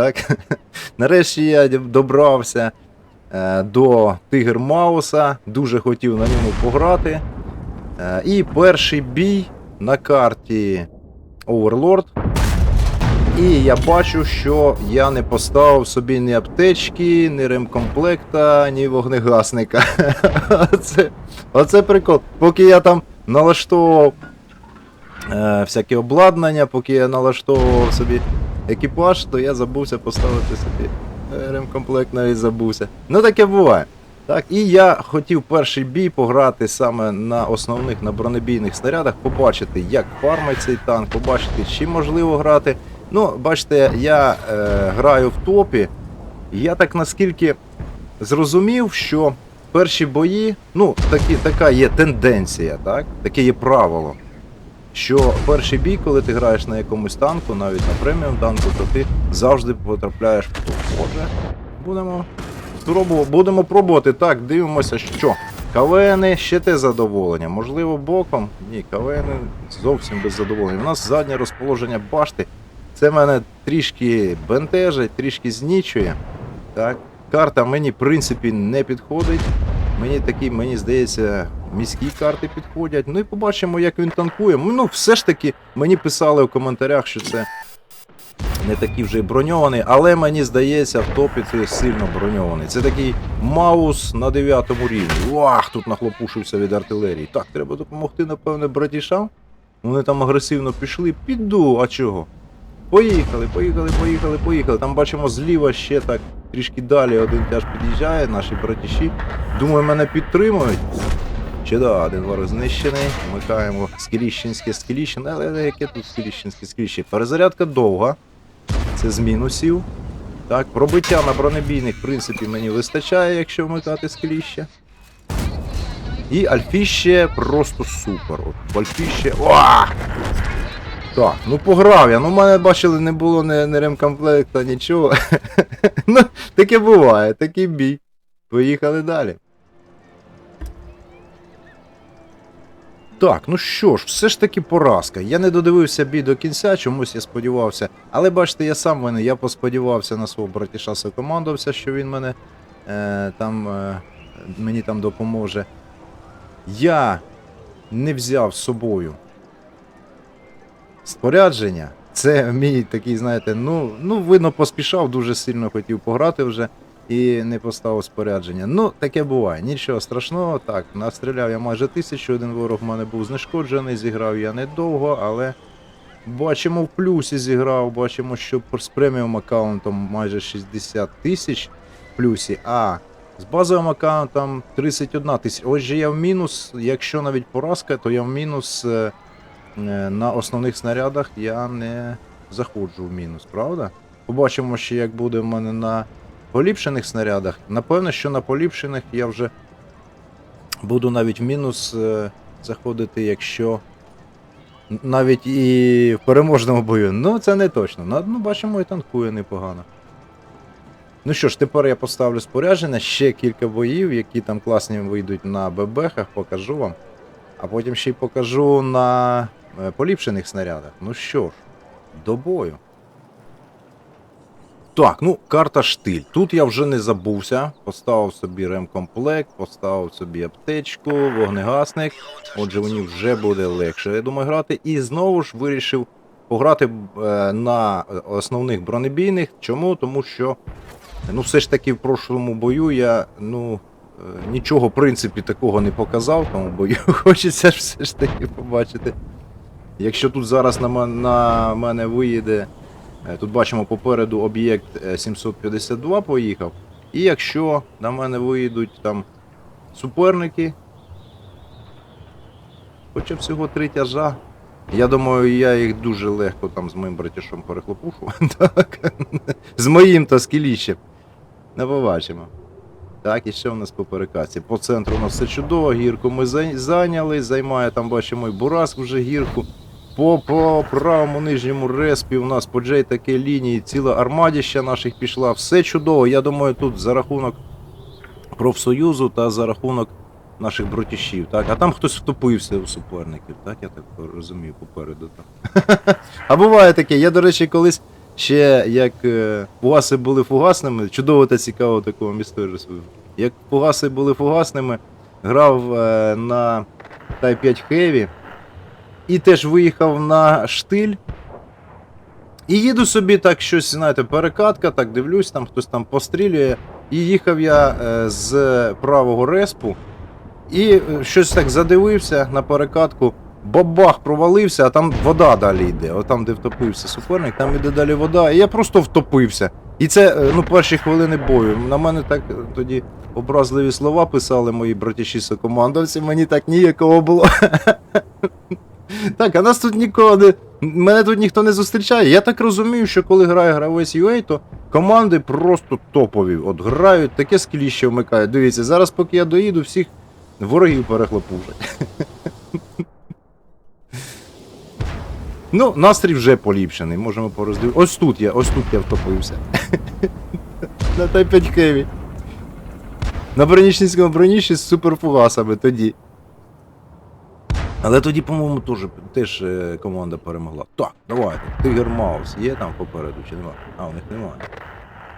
Так? Нарешті я добрався е, до Тигр Мауса, дуже хотів на ньому пограти. Е, і перший бій на карті Overlord. І я бачу, що я не поставив собі ні аптечки, ні ремкомплекта, ні вогнегасника. Оце, оце прикол. Поки я там налаштовував е, всяке обладнання, поки я налаштовував собі екіпаж, то я забувся поставити собі ремкомплект, навіть забувся. Ну таке буває. Так, і я хотів перший бій пограти саме на основних на бронебійних снарядах, побачити, як фармить цей танк, побачити, чи можливо грати. Ну, бачите, я е, граю в топі, і я так наскільки зрозумів, що перші бої, ну, такі, така є тенденція, так? таке є правило. Що перший бій, коли ти граєш на якомусь танку, навіть на преміум танку, то ти завжди потрапляєш в топ. Отже, будемо будемо пробувати. Так, дивимося, що. КВНи ще те задоволення. Можливо, боком. Ні, КВНи зовсім без задоволення. У нас заднє розположення башти. Це мене трішки бентежить, трішки знічує. Так. Карта мені, в принципі, не підходить. Мені такі, мені здається, міські карти підходять. Ну і побачимо, як він танкує. Ну, все ж таки, мені писали в коментарях, що це не такий вже броньований, але мені здається, в топі це сильно броньований. Це такий маус на 9 рівні. Вах, тут нахлопушився від артилерії. Так, треба допомогти, напевне, братішам. Вони там агресивно пішли. Піду, а чого? Поїхали, поїхали, поїхали, поїхали. Там бачимо зліва ще так трішки далі один теж під'їжджає, наші братіші. Думаю, мене підтримують. Да, один ворог знищений. Вмикаємо Скіліщенське, Скіліщенське, але яке тут Скіліщенське, Скіліще? Перезарядка довга. Це з мінусів. Так, пробиття на бронебійних, в принципі, мені вистачає, якщо вмикати Скіліще. І Альфіще просто супер. От Альфіще. Уа! Так, ну пограв я. Ну, в мене бачили, не було ні, ні ремкомплекта, нічого. ну, таке буває, такий бій. Поїхали далі. Так, ну що ж, все ж таки поразка. Я не додивився бій до кінця, чомусь я сподівався. Але бачите, я сам мене, я посподівався на свого братіша командувався, що він мене е, там е, мені там допоможе. Я не взяв з собою спорядження. Це мій такий, знаєте, ну, ну видно, поспішав, дуже сильно хотів пограти вже і не поставив спорядження. Ну, таке буває, нічого страшного. Так, настріляв я майже тисячу, один ворог в мене був знешкоджений, зіграв я недовго, але бачимо в плюсі зіграв, бачимо, що з преміум аккаунтом майже 60 тисяч в плюсі, а з базовим аккаунтом 31 тисяча. Отже, я в мінус, якщо навіть поразка, то я в мінус. е, е, На основних снарядах я не заходжу в мінус, правда? Побачимо ще, як буде в мене на поліпшених снарядах. Напевно, що на поліпшених я вже буду навіть в мінус е, заходити, якщо навіть і в переможному бою. Ну, це не точно. Ну, бачимо, і танкує непогано. Ну що ж, тепер я поставлю спорядження, ще кілька боїв, які там класні вийдуть на ББХах, покажу вам. А потім ще й покажу на е, поліпшених снарядах. Ну що ж, до бою. Так, ну, карта штиль. Тут я вже не забувся. Поставив собі ремкомплект, поставив собі аптечку, вогнегасник. Отже, мені вже буде легше, я думаю, грати. І знову ж вирішив пограти е, на основних бронебійних. Чому? Тому що, ну, все ж таки, в прошлому бою я, ну. е, Нічого, в принципі, такого не показав, тому бою хочеться все ж таки побачити. Якщо тут зараз на, на мене виїде Тут бачимо попереду об'єкт е, 752 поїхав. І якщо на мене виїдуть там суперники, хоча всього три тяжа, я думаю, я їх дуже легко там з моїм братішом перехлопушу. Так. З моїм та скіліщем. Не побачимо. Так, і що в нас по перекаці? По центру у нас все чудово, гірку ми зайняли, займає там бачимо і Бураск вже гірку. По, по правому нижньому респі у нас по Джей таке лінії, ціла армадіща наших пішла. Все чудово. Я думаю, тут за рахунок профсоюзу та за рахунок наших братішів. Так? А там хтось втопився у суперників, так? Я так розумію, попереду там. А буває таке. Я, до речі, колись ще як е, фугаси були фугасними, чудово та цікаво таку вам. Як фугаси були фугасними, грав е, на Type 5 Heavy і теж виїхав на штиль. І їду собі так щось, знаєте, перекатка, так дивлюсь, там хтось там пострілює. І їхав я е, з правого респу, і е, щось так задивився на перекатку, бабах провалився, а там вода далі йде. Отам, де втопився суперник, там іде далі вода, і я просто втопився. І це е, ну, перші хвилини бою. На мене так е, тоді образливі слова писали мої братіші сокомандовці, мені так ніякого було. Так, а нас тут нікого не. Мене тут ніхто не зустрічає. Я так розумію, що коли грає гравець UA, то команди просто топові. От грають, таке скіліще вмикають. Дивіться, зараз, поки я доїду, всіх ворогів перехлопушать. Ну, настрій вже поліпшений, можемо пороздивитися. Ось тут я, ось тут я втопився. На Т5 Хеві. На бронічницькому броніші з суперфугасами тоді. Але тоді, по-моєму, теж, теж е, команда перемогла. Так, давайте. Тигр Маус є там попереду чи немає? А, у них немає.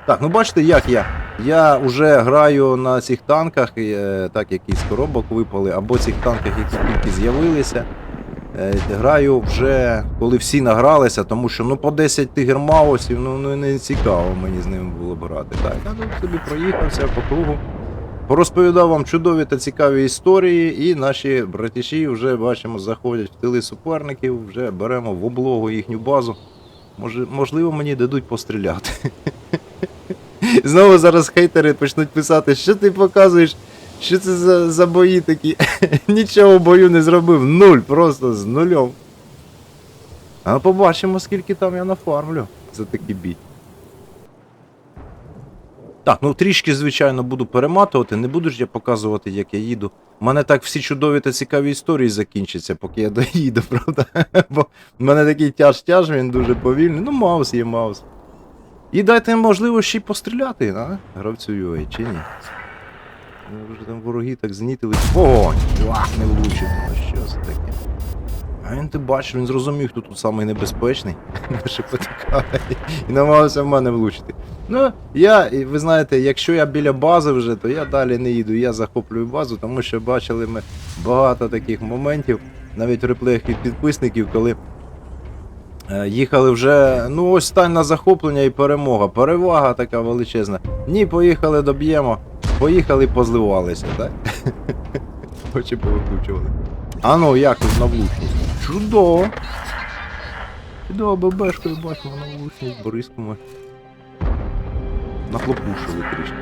Так, ну бачите, як я. Я вже граю на цих танках, е, так які з коробок випали, або цих танках, які тільки з'явилися. Е, Граю вже, коли всі награлися, тому що ну по 10 тигр Маусів, ну, ну не цікаво мені з ними було б грати. Так, я тут собі проїхався по кругу. Порозповідав вам чудові та цікаві історії, і наші братіші вже бачимо, заходять в тили суперників, вже беремо в облогу їхню базу. Може, можливо, мені дадуть постріляти. Знову зараз хейтери почнуть писати, що ти показуєш, що це за, за бої такі. Нічого бою не зробив. Нуль, просто з нульом. А побачимо, скільки там я нафармлю за такий бій. Так, ну трішки, звичайно, буду перематувати, не буду ж я показувати, як я їду. У мене так всі чудові та цікаві історії закінчаться, поки я доїду, правда? Бо в мене такий тяж-тяж, він дуже повільний. Ну, маус є маус. І дайте можливо ще й постріляти, а? Гравцю UA, чи ні? Ну, Вже там вороги так знітили. Вогонь! Ах, не влучив. Ну що це таке? А він ти бачиш, він зрозумів, хто тут самий небезпечний. Ще потикає і намагався в мене влучити. Ну, я, ви знаєте, якщо я біля бази вже, то я далі не їду, я захоплюю базу, тому що бачили ми багато таких моментів, навіть в реплеях від підписників, коли е, їхали вже, ну ось стань на захоплення і перемога. Перевага така величезна. Ні, поїхали, доб'ємо, поїхали, позливалися, так? Очі повикручували. А ну, як тут на влучність? Чудово! Чудово, ББшкою бачимо на влучність, Бориському. Нахлопушили трішки.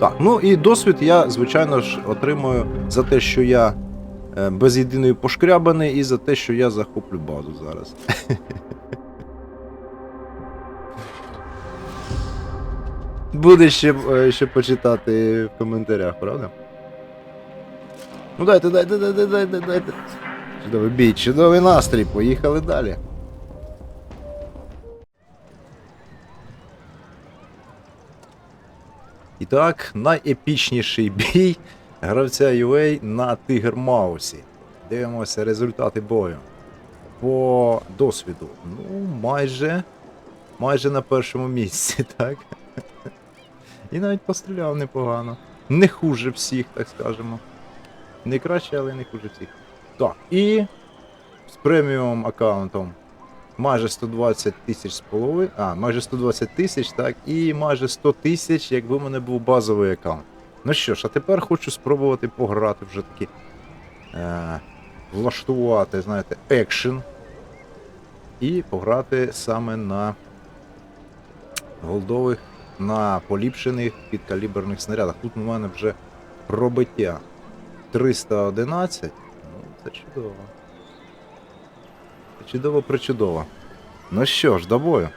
Так, ну і досвід я, звичайно ж, отримую за те, що я е, без єдиної пошкрябаний, і за те, що я захоплю базу зараз. Буде ще, е, ще почитати в коментарях, правда? Ну дайте, дайте, дайте, дайте, дайте. Чудовий бій, чудовий настрій, поїхали далі. І так, найепічніший бій гравця UA на Тигр Маусі. Дивимося результати бою. По досвіду. Ну, майже. Майже на першому місці, так? І навіть постріляв непогано. Не хуже всіх, так скажемо. Не краще, але не хуже всіх. Так, і з преміум аккаунтом майже 120 тисяч з половиною. А, майже 120 тисяч, так, і майже 100 тисяч, якби в мене був базовий аккаунт. Ну що ж, а тепер хочу спробувати пограти вже таки. Е, влаштувати, знаєте, екшен. І пограти саме на голдових, на поліпшених підкаліберних снарядах. Тут у мене вже пробиття 311. Ну, це чудово. Чудово причудово. Ну що ж, до бою.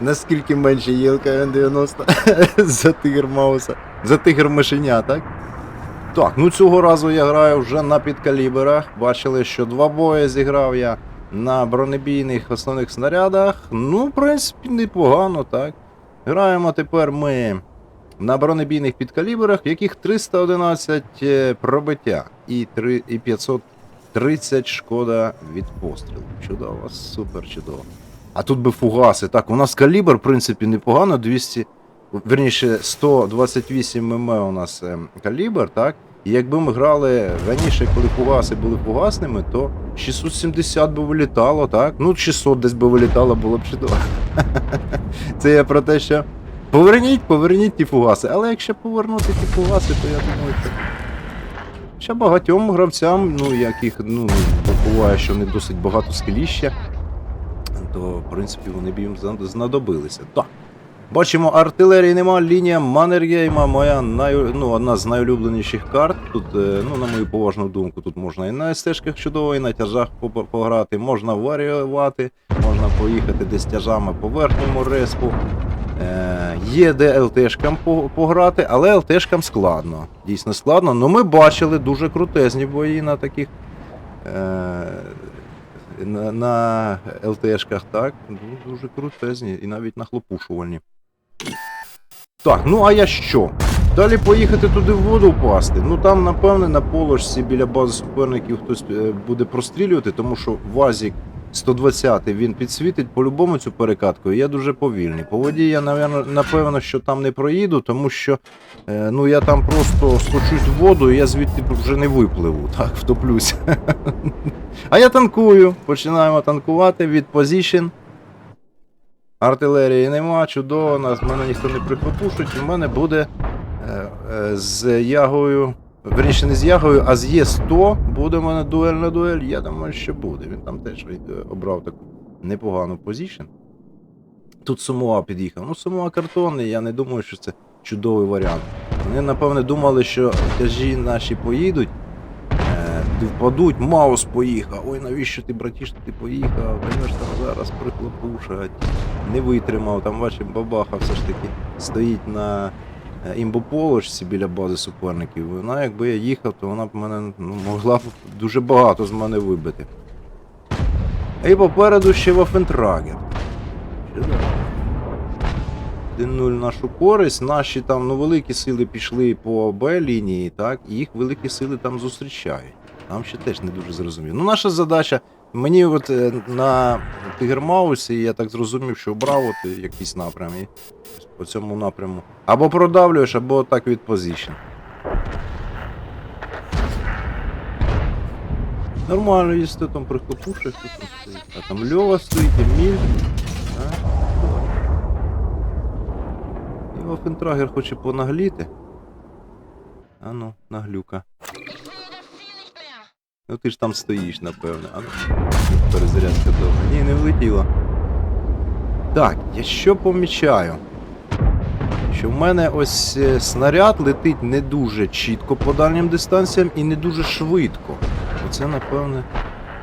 Наскільки менше є ЛКН-90 за тигр Мауса. За тигр мишеня, так? Так, ну цього разу я граю вже на підкаліберах. Бачили, що два бої зіграв я на бронебійних основних снарядах. Ну, в принципі, непогано, так. Граємо тепер ми на бронебійних підкаліберах, яких 311 е, пробиття і, 3, і 530 шкода від пострілу. Чудово, супер чудово. А тут би фугаси. Так, у нас калібр, в принципі, непогано, 200, верніше, 128 мм у нас ем, калібр, так? І якби ми грали раніше, коли фугаси були фугасними, то 670 би вилітало, так? Ну, 600 десь би вилітало, було б чудово. Це я про те, що поверніть, поверніть ті фугаси. Але якщо повернути ті фугаси, то я думаю, що. Ще багатьом гравцям, ну, яких ну, буває, що не досить багато скеліща, то в принципі вони б їм знадобилися. Так. Бачимо, артилерії нема, лінія Маннергейма, моя най... ну, одна з найулюбленіших карт. Тут, е, ну, на мою поважну думку, тут можна і на стежках чудово, і на тяжах пограти, можна варіювати, можна поїхати десь тяжами по верхньому респу. Е, є де ЛТшкам пограти, але ЛТшкам складно. Дійсно складно. Ну ми бачили дуже крутезні бої на таких. Е, на, на ЛТшках, так. Ну, Дуже крутезні і навіть нахлопушувальні. Так, ну а я що? Далі поїхати туди в воду впасти. Ну там, напевне, на положці біля бази суперників хтось е, буде прострілювати, тому що Вазік 120 він підсвітить по-любому цю перекатку, я дуже повільний. По воді я, напевно, що там не проїду, тому що е, ну, я там просто скочусь в воду, і я звідти вже не випливу, так, втоплюся. А я танкую. Починаємо танкувати від позішн. Артилерії нема, чудово, нас мене ніхто не прихлопушить. У мене буде е, е, з ягою. Верніше не з ягою, а з Є100 буде в мене дуель на дуель. Я думаю, що буде. Він там теж е, обрав таку непогану позішн. Тут Сумуа під'їхав. Ну, Сумуа картонний, я не думаю, що це чудовий варіант. Вони, напевне, думали, що тяжі наші поїдуть. Е, впадуть, Маус поїхав. Ой, навіщо ти, братіш, ти поїхав? Ж там зараз прихлопушать. Не витримав, там бачив, бабаха все ж таки стоїть на е, імбополочці біля бази суперників. Вона, якби я їхав, то вона б мене ну, могла б дуже багато з мене вибити. І попереду ще Вафентрагер. Чудово. 1-0 нашу користь. Наші там ну, великі сили пішли по Б лінії, так, і їх великі сили там зустрічають. Нам ще теж не дуже зрозуміло. Ну, наша задача. Мені от е, на Тигермаусі я так зрозумів, що обрав от е, якийсь напрям. І по цьому напряму. Або продавлюєш, або так від позицій. Нормально, ти там прихлопушиш, то там стоїть. А там Льова стоїть, Еміль. А? І Вафентрагер хоче понагліти. А ну, наглюка. Ну ти ж там стоїш, напевне. А перезарядка довга. Ні, не влетіло. Так, я що помічаю? Що в мене ось е, снаряд летить не дуже чітко по дальнім дистанціям і не дуже швидко. Оце, напевне,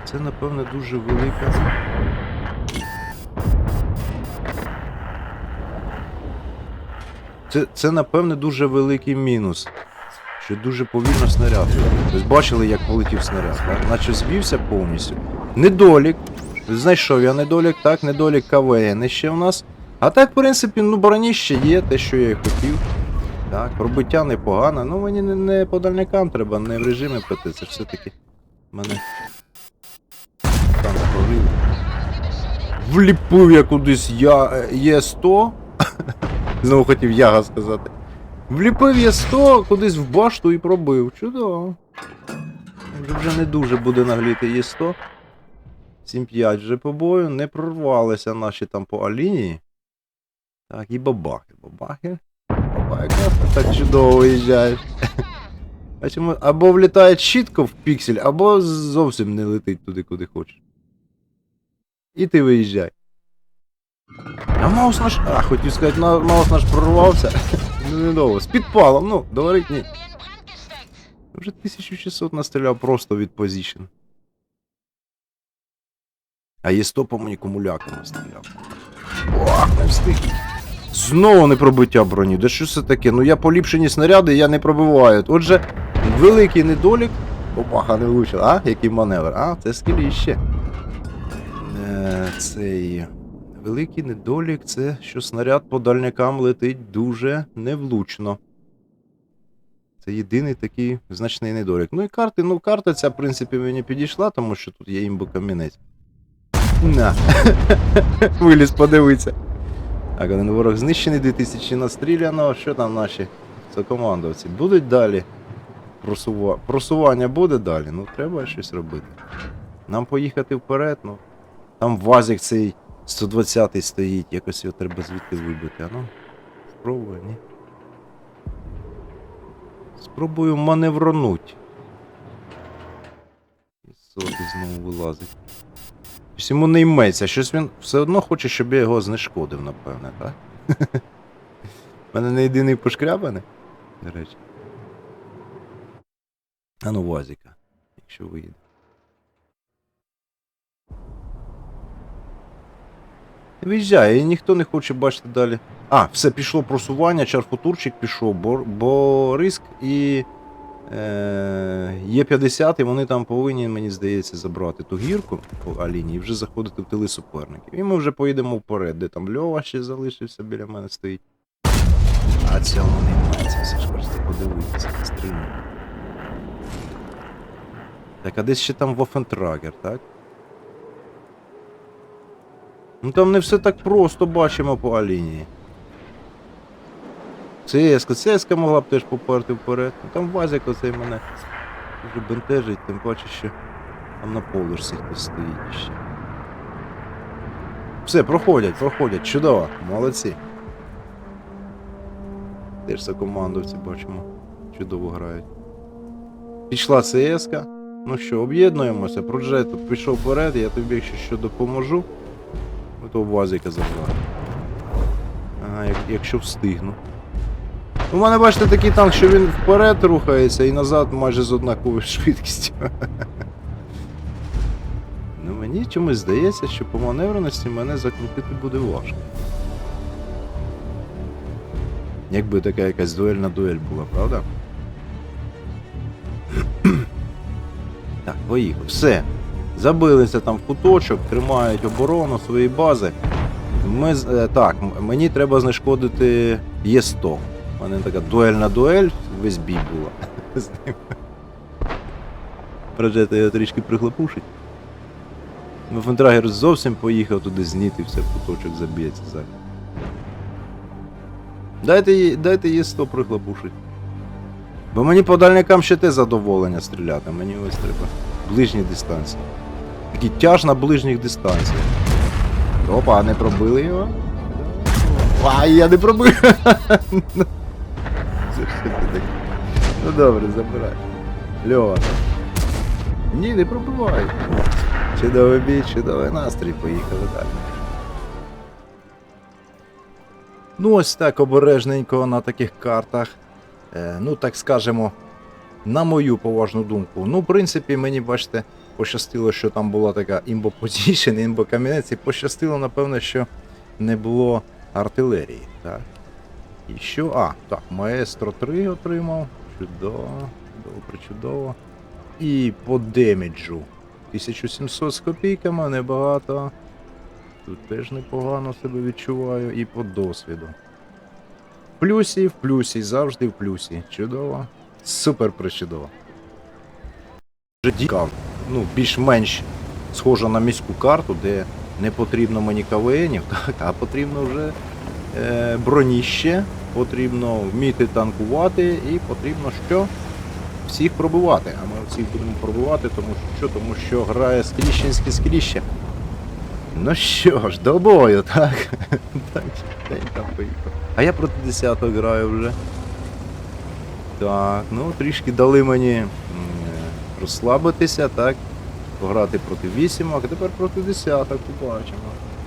це, напевне, дуже велика. Це, це, напевне, дуже великий мінус. Що дуже повільно снаряд. Тобто бачили, як полетів снаряд, так? Наче звівся повністю. Недолік. Знайшов я недолік, так, недолік КВН ще в нас. А так, в принципі, ну, броніще є, те, що я і хотів. Так, пробиття непогане. Ну мені не, не по дальникам треба, не в режимі ПТ, це все-таки мене. Там прорив. Вліпив я кудись я е, Є100. Знову хотів яга сказати. Вліпив я 100 кудись в башту і пробив. Чудово. Вже, вже не дуже буде нагліти є 100. 7-5 вже по бою. Не прорвалися наші там по алінії. Так, і бабахи. Бабахи. Бабахи так чудово виїжджаєш. Бачимо, або влітає чітко в піксель, або зовсім не летить туди, куди хочеш. І ти виїжджай. А маус наш. А, хотів сказати, маус наш прорвався. Недовго. З підпалом, ну, говорить ні. Вже 1600 настріляв просто від позішн. А є 100 по мені кумуляком настріляв. Ох, не встиг. Знову не пробиття броні. Да що це таке? Ну я поліпшені снаряди, я не пробиваю. Отже, великий недолік. Опаха, не влучила. А? Який маневр? А, це скіліще. Е, цей. Великий недолік це, що снаряд по дальнякам летить дуже невлучно. Це єдиний такий значний недолік. Ну і карти, ну карта ця, в принципі, мені підійшла, тому що тут є імбо камінець. На. Виліз, подивиться. Так, один ворог знищений, 2000 настріляно. Що там наші сокомандовці? Будуть далі? Просува... Просування буде далі? Ну, треба щось робити. Нам поїхати вперед, ну. Там вазик цей 120-й стоїть, якось його треба звідти вибити. А ну, спробуй, ні. Спробую маневронуть. І сотий знову вилазить. Щось йому не йметься, щось він все одно хоче, щоб я його знешкодив, напевне, так? У мене не єдиний пошкрябаний, до речі. А ну, Вазіка, якщо вийде. Виїжджає, і ніхто не хоче бачити далі. А, все, пішло просування, чарфутурчик пішов, бо, риск і е, є 50, і вони там повинні, мені здається, забрати ту гірку по Аліні і вже заходити в тили суперників. І ми вже поїдемо вперед, де там Льова ще залишився, біля мене стоїть. А цьому не мається, все ж хочете подивитися, стрільно. Так, а десь ще там Вофентрагер, так? Ну там не все так просто бачимо по Алінії. ЦСК, ЦСК могла б теж поперти вперед. Ну там Вазик оцей мене дуже бентежить, тим паче, що там на полишці хтось стоїть ще. Все, проходять, проходять, чудово, молодці. Теж командовці бачимо, чудово грають. Пішла ЦСК. Ну що, об'єднуємося, проджет пішов вперед, я тобі, якщо що допоможу. Ну то вазика забрав. Ага, як, якщо встигну. У мене, бачите, такий танк, що він вперед рухається і назад майже з однаковою швидкістю. Ну мені чомусь здається, що по маневреності мене закрутити буде важко. Якби така якась дуельна дуель була, правда? так, поїхав. Все. Забилися там в куточок, тримають оборону своєї бази. Ми, е, так, мені треба знешкодити Є100. У мене така дуельна дуель, весь бій була з ним. Проджета його трішки прихлопушить. Ну, Фентрагер зовсім поїхав туди зніти, все в куточок заб'ється зараз. Дайте, дайте Є100 прихлопушить. Бо мені по дальникам ще те задоволення стріляти, мені ось треба ближні дистанції. Такий тяж на ближніх дистанціях. Опа, не пробили його. Ай, я не пробив. Це що ти таке? Ну добре, забирай. Льова. Ні, не пробивай. Чудовий бій, чудовий настрій, поїхали далі. Ну, ось так обережненько на таких картах. Е, ну, так скажемо, на мою поважну думку. Ну, в принципі, мені, бачите, пощастило, що там була така імбо позішн, імбо камінець, і пощастило, напевно, що не було артилерії. Так? І що? А, так, Маестро 3 отримав. Чудово, чудово, причудово. І по деміджу. 1700 з копійками, небагато. Тут теж непогано себе відчуваю. І по досвіду. В плюсі, в плюсі, завжди в плюсі. Чудово. Супер причудово. Вже діка, ну, більш-менш схожа на міську карту, де не потрібно мені КВНів, так, а потрібно вже е, броніще, потрібно вміти танкувати і потрібно що? Всіх пробивати. А ми всіх будемо пробивати, тому що, тому що грає Скріщенське скріще. Ну що ж, до бою, так? А я проти 10 граю вже. Так, ну трішки дали мені розслабитися, так? Пограти проти вісімок, а тепер проти десяток побачимо.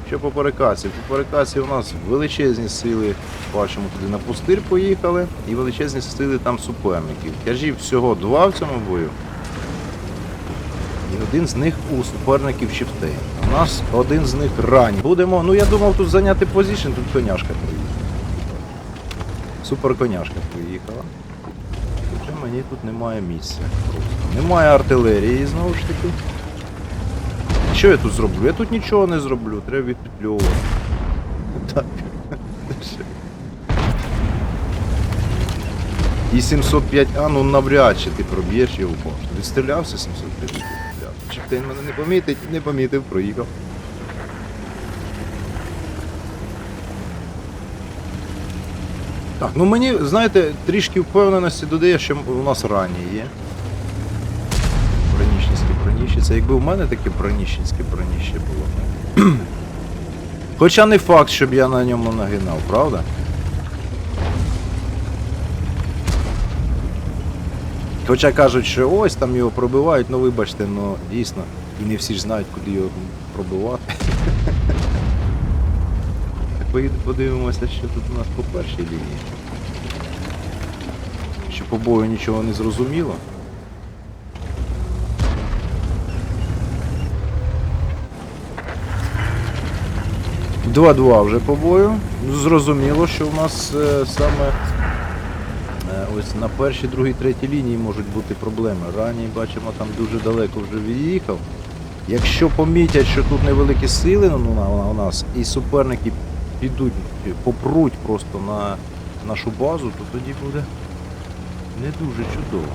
Що по перекасі? По перекасі у нас величезні сили, бачимо, туди на пустир поїхали, і величезні сили там суперників. Тяжів всього два в цьому бою. І один з них у суперників Чифтей. У нас один з них ранній. Будемо, ну я думав тут зайняти позицію, тут коняшка приїхала. Супер коняшка приїхала. Вже мені тут немає місця. Немає артилерії знову ж таки. Що я тут зроблю? Я тут нічого не зроблю, треба відпетльовувати. Так. І 705, а ну навряд чи ти проб'єш його. Відстрілявся 705? Відстрілявся. Чіптейн мене не помітить, не помітив, проїхав. Так, ну мені, знаєте, трішки впевненості додає, що у нас ранні є. Це якби у мене таке броніщенське броніще було. Хоча не факт, щоб я на ньому нагинав, правда? Хоча кажуть, що ось там його пробивають, ну вибачте, ну дійсно, і не всі ж знають, куди його пробивати. Так подивимося, що тут у нас по першій лінії. Що по бою нічого не зрозуміло. Два-два вже по бою. Зрозуміло, що в нас е, саме е, ось на першій, другій, третій лінії можуть бути проблеми. Ранній бачимо, там дуже далеко вже від'їхав. Якщо помітять, що тут невеликі сили ну, у нас, і суперники підуть, попруть просто на нашу базу, то тоді буде не дуже чудово.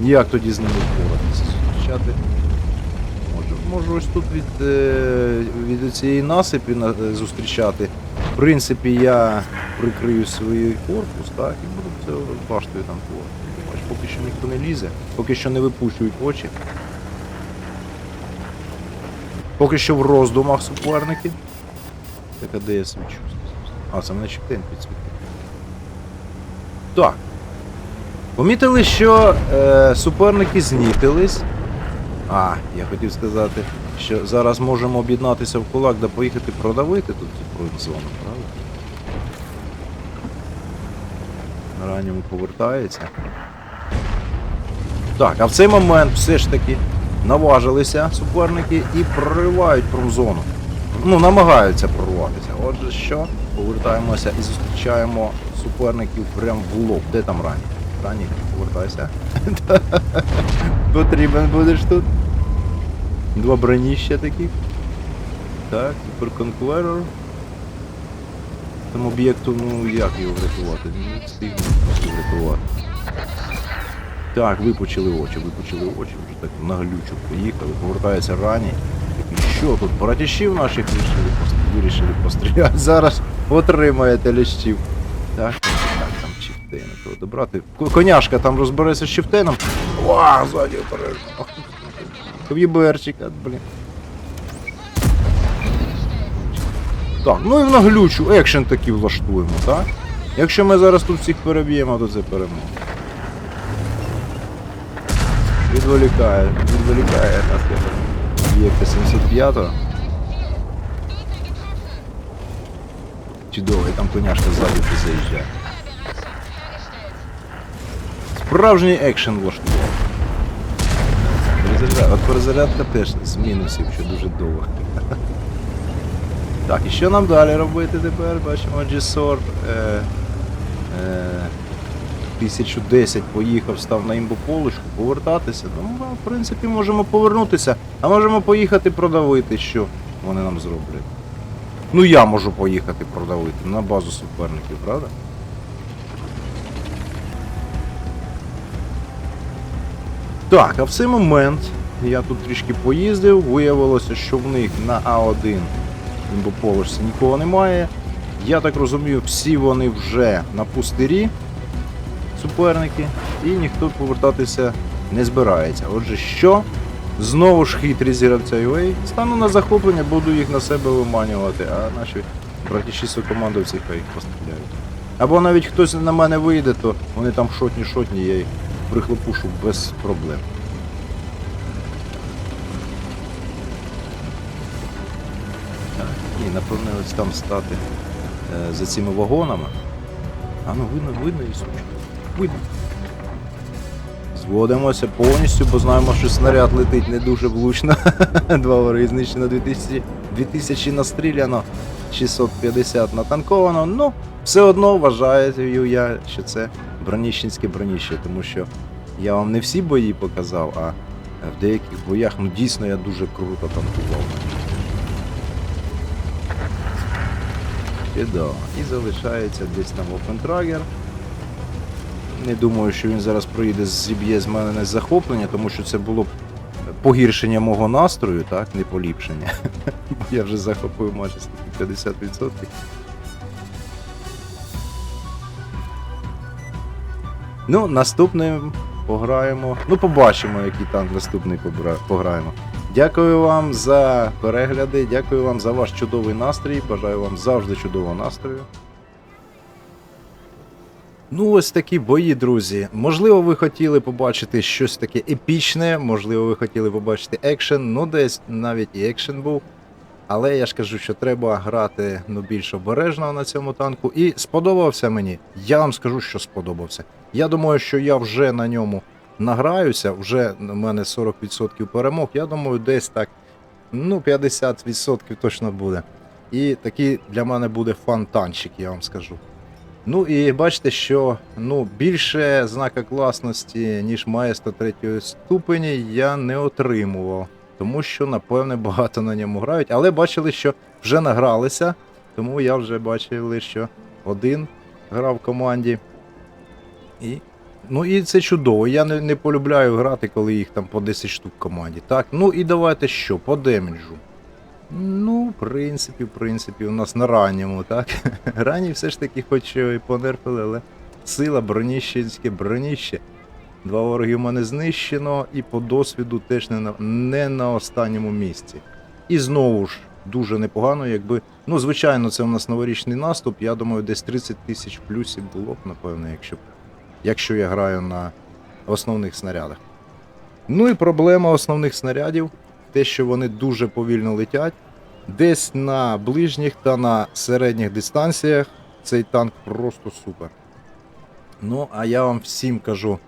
Як тоді з ними впоратися? Можу, ось тут від, е, від цієї насипі е, зустрічати. В принципі, я прикрию свій корпус, так, і буду це баштою там. Бач, поки що ніхто не лізе, поки що не випущують очі. Поки що в роздумах суперники. Так, а де я свічу? А, це мене чептин підсвітив. Так. Помітили, що е, суперники знітились. А, я хотів сказати, що зараз можемо об'єднатися в кулак да поїхати продавити тут цю промзону, правда? На ранньому повертається. Так, а в цей момент все ж таки наважилися суперники і проривають промзону. Ну, намагаються прорватися. Отже, що? Повертаємося і зустрічаємо суперників прямо в лоб. Де там ранні? Ранні, повертайся. Потрібен будеш тут. Два броніща таких. Так, суперконкверор. Там об'єкту, ну як його врятувати? Не встигнемо просто врятувати. Так, випучили очі, випучили очі, вже так наглючу поїхали, повертається рані. Такий, що тут, братішів наших вирішили, вирішили постріляти. Зараз отримаєте лящів. Так, чифтейна треба добрати. Коняшка там розбереться з чифтейном. Ва, ззаді обережно. В'єберчик, блін. Так, ну і в наглючу екшен такий влаштуємо, так? Якщо ми зараз тут всіх переб'ємо, то це перемога. Відволікає, відволікає нас об'єкта 75-го. Чудово, і там коняшка ззаду заїжджає. Справжній екшен влаштував. Перезаряд- От перезарядка теж з мінусів, що дуже довго. Так, і що нам далі робити тепер? Бачимо, G-Sor е, е, 1010 поїхав, став на імбополочку, повертатися. Ну, ми, в принципі, можемо повернутися, а можемо поїхати продавити, що вони нам зроблять. Ну я можу поїхати продавити на базу суперників, правда? Так, а в цей момент я тут трішки поїздив, виявилося, що в них на А1 імбополочці нікого немає. Я так розумію, всі вони вже на пустирі, суперники, і ніхто повертатися не збирається. Отже, що? Знову ж хитрість гравця UA. Стану на захоплення, буду їх на себе виманювати, а наші братіші командовці хай їх постріляють. Або навіть хтось на мене вийде, то вони там шотні-шотні, я їх прихлопушу без проблем. Ні, напевно, ось там стати е, за цими вагонами. А ну видно, видно і сучка. Видно. Зводимося повністю, бо знаємо, що снаряд летить не дуже влучно. Два вори знищено 2000, 2000 настріляно, 650 натанковано. Ну, все одно вважаю я, що це броніщенське броніще, тому що я вам не всі бої показав, а в деяких боях ну дійсно я дуже круто танкував. І да, і залишається десь там опентрагер. Не думаю, що він зараз проїде, зіб'є з мене не захоплення, тому що це було б погіршення мого настрою, так, не поліпшення. Я вже захопив майже 50%. Ну, наступним пограємо. Ну, побачимо, який танк наступний пограємо. Дякую вам за перегляди, дякую вам за ваш чудовий настрій. Бажаю вам завжди чудового настрою. Ну, ось такі бої, друзі. Можливо, ви хотіли побачити щось таке епічне, можливо, ви хотіли побачити екшен, ну десь навіть і екшен був. Але я ж кажу, що треба грати ну, більш обережно на цьому танку. І сподобався мені. Я вам скажу, що сподобався. Я думаю, що я вже на ньому награюся, вже у мене 40% перемог. Я думаю, десь так, ну, 50% точно буде. І такий для мене буде фантанчик, я вам скажу. Ну і бачите, що ну, більше знака класності, ніж маєстро третьої ступені, я не отримував. Тому що, напевне, багато на ньому грають. Але бачили, що вже награлися. Тому я вже бачили, що один грав в команді. І, ну і це чудово. Я не, не полюбляю грати, коли їх там по 10 штук в команді. Так, ну і давайте що, по демеджу. Ну, в принципі, в принципі, у нас на ранньому, так? Ранній все ж таки, хоч і понерфили, але сила, броніще, броніще. Два вороги в мене знищено, і по досвіду теж не на, не на останньому місці. І знову ж дуже непогано, якби. Ну, звичайно, це у нас новорічний наступ. Я думаю, десь 30 тисяч плюсів було б, напевно, якщо, якщо я граю на основних снарядах. Ну і проблема основних снарядів те, що вони дуже повільно летять. Десь на ближніх та на середніх дистанціях цей танк просто супер. Ну, а я вам всім кажу,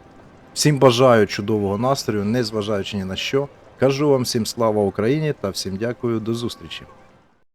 всім бажаю чудового настрою, незважаючи ні на що. Кажу вам всім слава Україні та всім дякую, до зустрічі.